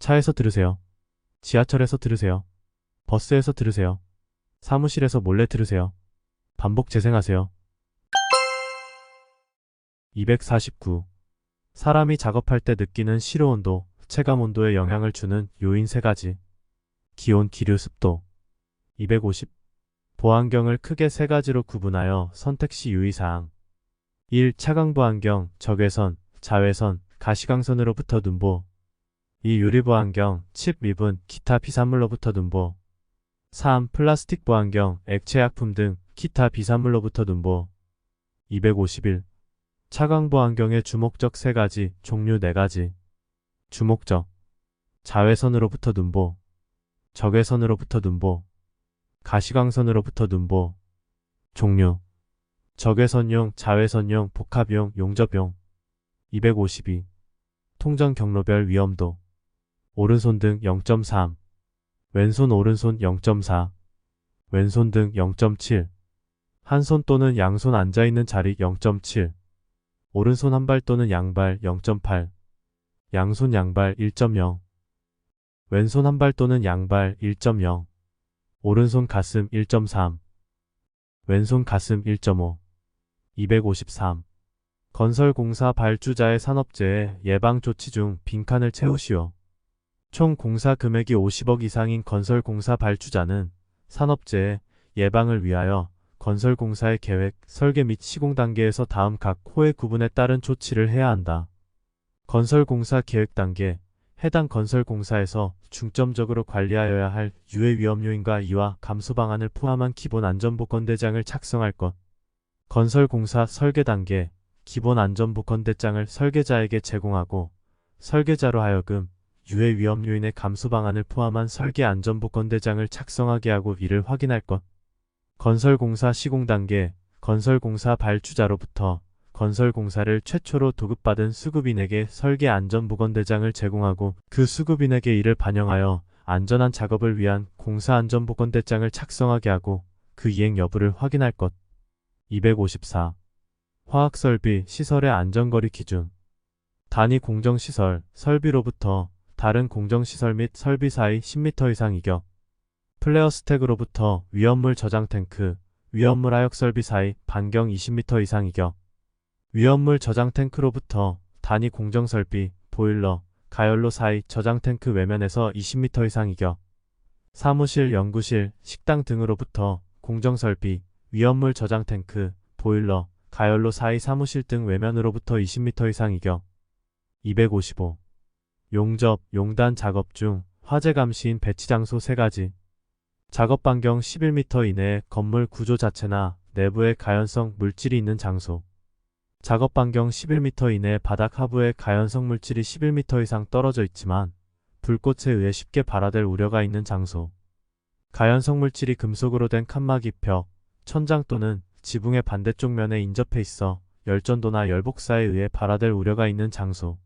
차에서 들으세요. 지하철에서 들으세요. 버스에서 들으세요. 사무실에서 몰래 들으세요. 반복 재생하세요. 249. 사람이 작업할 때 느끼는 실효 온도, 체감 온도에 영향을 주는 요인 세 가지. 기온, 기류, 습도. 250. 보안경을 크게 세 가지로 구분하여 선택 시 유의사항. 1. 차광 보 안경, 적외선, 자외선, 가시광선으로부터 눈보. 2. 유리 보 안경, 칩 미분, 기타 비산물로부터 눈보. 3. 플라스틱 보안경, 액체 약품 등 기타 비산물로부터 눈보. 251. 차광 보 안경의 주목적 세 가지, 종류 네 가지. 주목적. 자외선으로부터 눈보. 적외선으로부터 눈보. 가시광선으로부터 눈보. 종류. 적외선용, 자외선용, 복합용, 용접용. 252. 통전 경로별 위험도. 오른손 등 0.3. 왼손 오른손 0.4. 왼손 등 0.7. 한 손 또는 양손 앉아있는 자리 0.7. 오른손 한 발 또는 양발 0.8. 양손 양발 1.0. 왼손 한 발 또는 양발 1.0. 오른손 가슴 1.3. 왼손 가슴 1.5. 253. 건설공사 발주자의 산업재해 예방 조치 중 빈칸을 채우시오. 총 공사 금액이 50억 이상인 건설공사 발주자는 산업재해 예방을 위하여 건설공사의 계획, 설계 및 시공 단계에서 다음 각 호의 구분에 따른 조치를 해야 한다. 건설공사 계획 단계, 해당 건설공사에서 중점적으로 관리하여야 할 유해 위험 요인과 이와 감소 방안을 포함한 기본 안전보건대장을 작성할 것. 건설공사 설계 단계, 기본 안전보건대장을 설계자에게 제공하고 설계자로 하여금 유해 위험 요인의 감소 방안을 포함한 설계 안전보건대장을 작성하게 하고 이를 확인할 것. 건설공사 시공 단계, 건설공사 발주자로부터 건설공사를 최초로 도급받은 수급인에게 설계 안전보건대장을 제공하고 그 수급인에게 이를 반영하여 안전한 작업을 위한 공사 안전보건대장을 작성하게 하고 그 이행 여부를 확인할 것. 254. 화학설비, 시설의 안전거리 기준. 단위 공정시설, 설비로부터 다른 공정시설 및 설비 사이 10m 이상 이격. 플레어 스택으로부터 위험물 저장 탱크, 위험물 하역 설비 사이 반경 20m 이상 이격. 위험물 저장 탱크로부터 단위 공정 설비, 보일러, 가열로 사이 저장 탱크 외면에서 20m 이상 이격. 사무실, 연구실, 식당 등으로부터 공정 설비, 위험물 저장 탱크, 보일러, 가열로 사이 사무실 등 외면으로부터 20m 이상 이격. 255. 용접, 용단 작업 중 화재 감시인 배치 장소 3가지. 작업 반경 11m 이내에 건물 구조 자체나 내부에 가연성 물질이 있는 장소. 작업 반경 11m 이내 바닥 하부에 가연성 물질이 11m 이상 떨어져 있지만 불꽃에 의해 쉽게 발화될 우려가 있는 장소. 가연성 물질이 금속으로 된 칸막이 벽, 천장 또는 지붕의 반대쪽 면에 인접해 있어 열전도나 열복사에 의해 발화될 우려가 있는 장소.